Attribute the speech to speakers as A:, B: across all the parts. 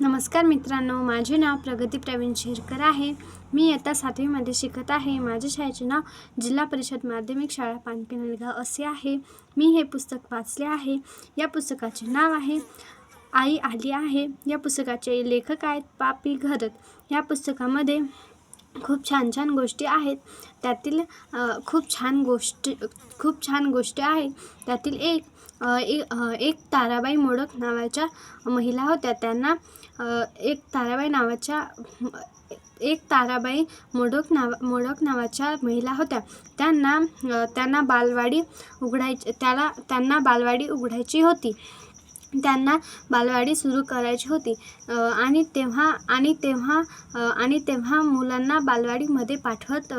A: नमस्कार मित्रांनो माझे नाव प्रगती प्रवीण शेरकर आहे. मी इयत्ता सातवीमध्ये शिकत आहे. माझ्या शाळेचे नाव जिल्हा परिषद माध्यमिक शाळा पानपिनलगाव असे आहे. मी हे पुस्तक वाचले आहे. या पुस्तकाचे नाव आहे आई आली आहे. या पुस्तकाचे लेखक आहेत पापी घरत. या पुस्तकामध्ये खूप छान छान गोष्टी आहेत. त्यातील खूप छान गोष्टी खूप छान गोष्टी आहेत. त्यातील एक ए एक ताराबाई मोडक नावाच्या महिला होत्या. त्यांना एक ताराबाई नावाच्या एक ताराबाई मोडक नावा मोडक नावाच्या महिला होत्या. त्यांना त्यांना बालवाडी उघडायची त्याला त्यांना बालवाडी उघडायची होती. त्यांना बालवाडी सुरू करायची होती. आणि तेव्हा आणि तेव्हा आणि तेव्हा मुलांना बालवाडीमध्ये पाठवत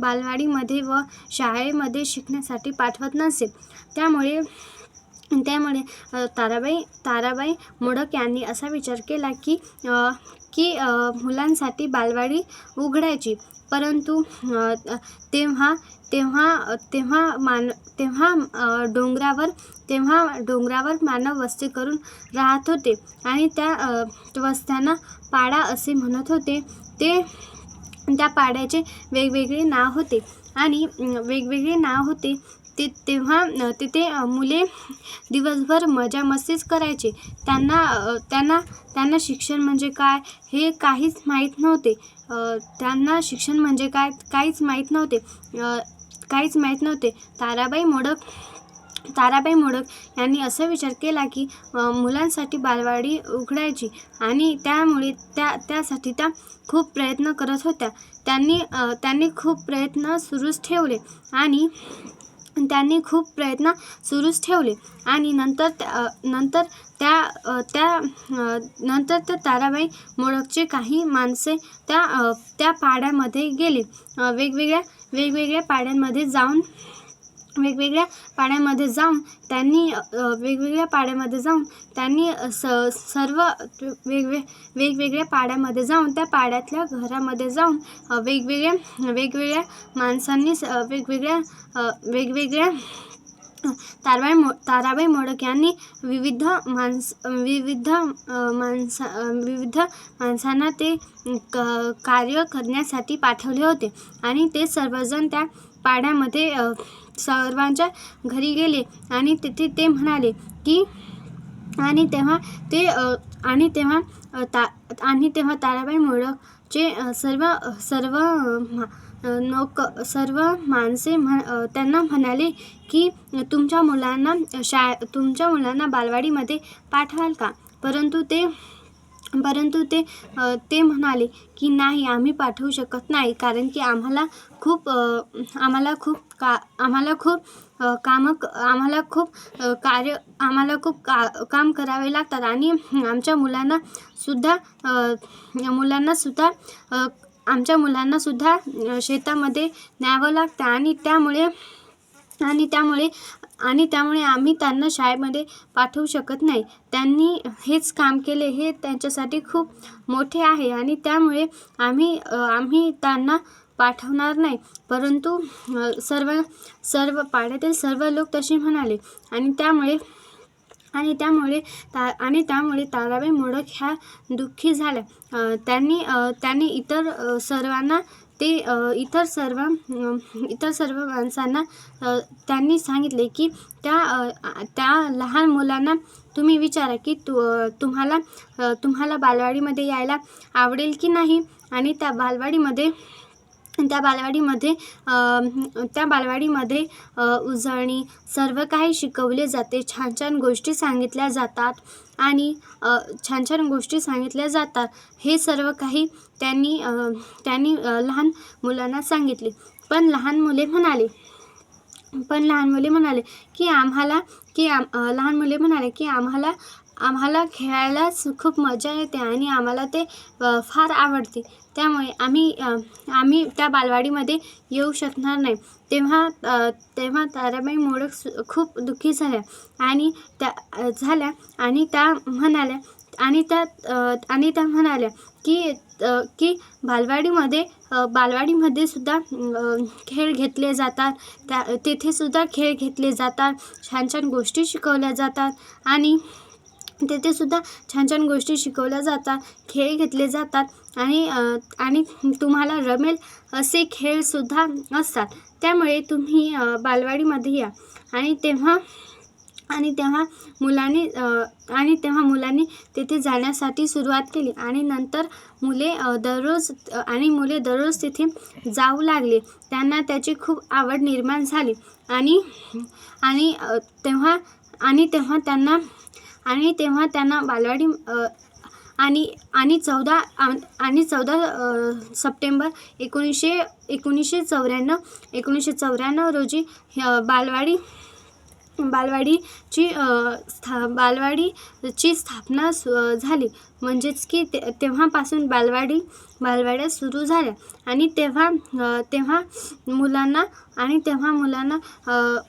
A: बालवाडीमध्ये व शाळेमध्ये शिकण्यासाठी पाठवत नसे. त्यामुळे त्यामुळे ताराबाई ताराबाई मोडक यांनी असा विचार केला की की मुलांसाठी बालवाडी उघडायची. परंतु तेव्हा तेव्हा तेव्हा मान तेव्हा डोंगरावर तेव्हा डोंगरावर मानव वस्ती करून राहत होते. आणि त्या वस्त्यांना पाडा असे म्हणत होते. ते त्या पाड्याचे वेगवेगळे नाव होते. आणि वेगवेगळे नाव होते. ते तेव्हा तिथे मुले दिवसभर मजा मस्तीच करायचे. त्यांना त्यांना त्यांना शिक्षण म्हणजे काय हे काहीच माहीत नव्हते. त्यांना शिक्षण म्हणजे काय काहीच माहीत नव्हते. काहीच माहीत नव्हते. ताराबाई मोडक ताराबाई मोडक यांनी असा विचार केला की मुलांसाठी बालवाडी उघडायची आणि त्यामुळे त्या त्यासाठी त्या खूप प्रयत्न करत होत्या. त्यांनी त्यांनी खूप प्रयत्न सुरूच ठेवले आणि त्यांनी खूप प्रयत्न सुरूच ठेवले. आणि नंतर त्या- नंतर त्या त्या नंतर त्या ताराबाई मोडकचे काही माणसे त्या त्या पाड्यामध्ये गेले. वेगवेगळ्या वेगवेगळ्या पाड्यांमध्ये जाऊन वेगवेगळ्या पाड्यामध्ये जाऊन त्यांनी वेगवेगळ्या पाड्यामध्ये जाऊन त्यांनी स सर्व वेगवे वेगवेगळ्या पाड्यामध्ये जाऊन त्या पाड्यातल्या घरामध्ये जाऊन वेगवेगळ्या वेगवेगळ्या माणसांनी स- वेगवेगळ्या वेगवेगळ्या ताराबाई मो ताराबाई मोडक यांनी विविध माणस विविध माणसा विविध माणसांना ते क कार्य करण्यासाठी पाठवले होते. आणि ते सर्वजण त्या पाड्यामध्ये सर्वांच्या घरी गेले आणि तिथे ते म्हणाले की आणि तेव्हा ते आणि तेव्हा ता आणि तेव्हा ताराबाई मोडकचे सर्व सर्व मा- नोक सर्व माणसे म्हण त्यांना म्हणाले की तुमच्या मुलांना शा तुमच्या मुलांना बालवाडीमध्ये पाठवाल का? परंतु ते परंतु ते ते म्हणाले की नाही आम्ही पाठवू शकत नाही कारण की आम्हाला खूप आम्हाला खूप का आम्हाला खूप कामं आम्हाला खूप कार्य आम्हाला खूप का काम करावे लागतात आणि आमच्या मुलांना सुद्धा मुलांना सुद्धा आमच्या मुलांना सुद्धा शेतामध्ये न्यावं लागतं आणि त्यामुळे आणि त्यामुळे आणि त्यामुळे आम्ही त्यांना शाळेमध्ये पाठवू शकत नाही. त्यांनी हेच काम केले हे त्यांच्यासाठी खूप मोठे आहे आणि त्यामुळे आम्ही आम्ही त्यांना पाठवणार नाही. परंतु सर्व सर्व पाड्यातील सर्व लोक तसे म्हणाले. आणि त्यामुळे आणि त्यामुळे ता आणि त्यामुळे ताराबाई मोडक ह्या दुःखी झाल्या. त्यांनी त्यांनी इतर सर्वांना ते इतर सर्व इतर सर्व माणसांना त्यांनी सांगितले की त्या त्या लहान मुलांना तुम्ही विचारा की तु तुम्हाला तुम्हाला बालवाडीमध्ये यायला आवडेल की नाही? आणि त्या बालवाडीमध्ये त्या बालवाडीमध्ये त्या बालवाडीमध्ये उजळणी सर्व काही शिकवले जाते. छान छान गोष्टी सांगितल्या जातात. आणि छान छान गोष्टी सांगितल्या जातात. हे सर्व काही त्यांनी त्यांनी लहान मुलांना सांगितले. पण लहान मुले म्हणाले पण लहान मुले म्हणाले की आम्हाला की आम लहान मुले म्हणाले की आम्हाला आम्हाला खेळायलाच खूप मजा येते आणि आम्हाला ते फार आवडते. त्यामुळे आम्ही आम्ही त्या बालवाडीमध्ये येऊ शकणार नाही. तेव्हा तेव्हा ताराबाई मोडक सु- खूप दुःखी झाल्या आणि त्या झाल्या आणि त्या म्हणाल्या आणि त्या आणि त्या म्हणाल्या की की बालवाडीमध्ये बालवाडीमध्ये सुद्धा खेळ घेतले जातात. त्या तेथेसुद्धा खेळ घेतले जातात. छान छान गोष्टी शिकवल्या जातात. आणि तेथे सुद्धा छान छान गोष्टी शिकवल्या जातात खेळ घेतले जातात आणि आणि तुम्हाला रमेल असे खेळसुद्धा असतात. त्यामुळे तुम्ही बालवाडीमध्ये या. आणि तेव्हा आणि तेव्हा मुलांनी आणि तेव्हा मुलांनी तेथे जाण्यासाठी सुरुवात केली. आणि नंतर मुले दररोज आणि मुले दररोज तिथे जाऊ लागले. त्यांना त्याची खूप आवड निर्माण झाली. आणि आणि तेव्हा आणि तेव्हा त्यांना आणि तेव्हा त्यांना बालवाडी आणि आणि चौदा आणि चौदा सप्टेंबर एकोणीसशे एकोणीसशे चौऱ्याण्णव एकोणीसशे चौऱ्याण्णव रोजी बालवाडी बालवाडीची स्था बालवाडीची स्थापना सु झाली. म्हणजेच की ते तेव्हापासून बालवाडी बालवाड्या सुरू झाल्या. आणि तेव्हा तेव्हा मुलांना आणि तेव्हा मुलांना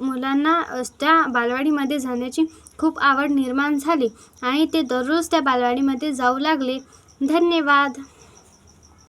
A: मुलांना त्या बालवाडीमध्ये जाण्याची खूप आवड निर्माण झाली. आणि ते दररोज त्या बालवाडीमध्ये जाऊ लागले. धन्यवाद.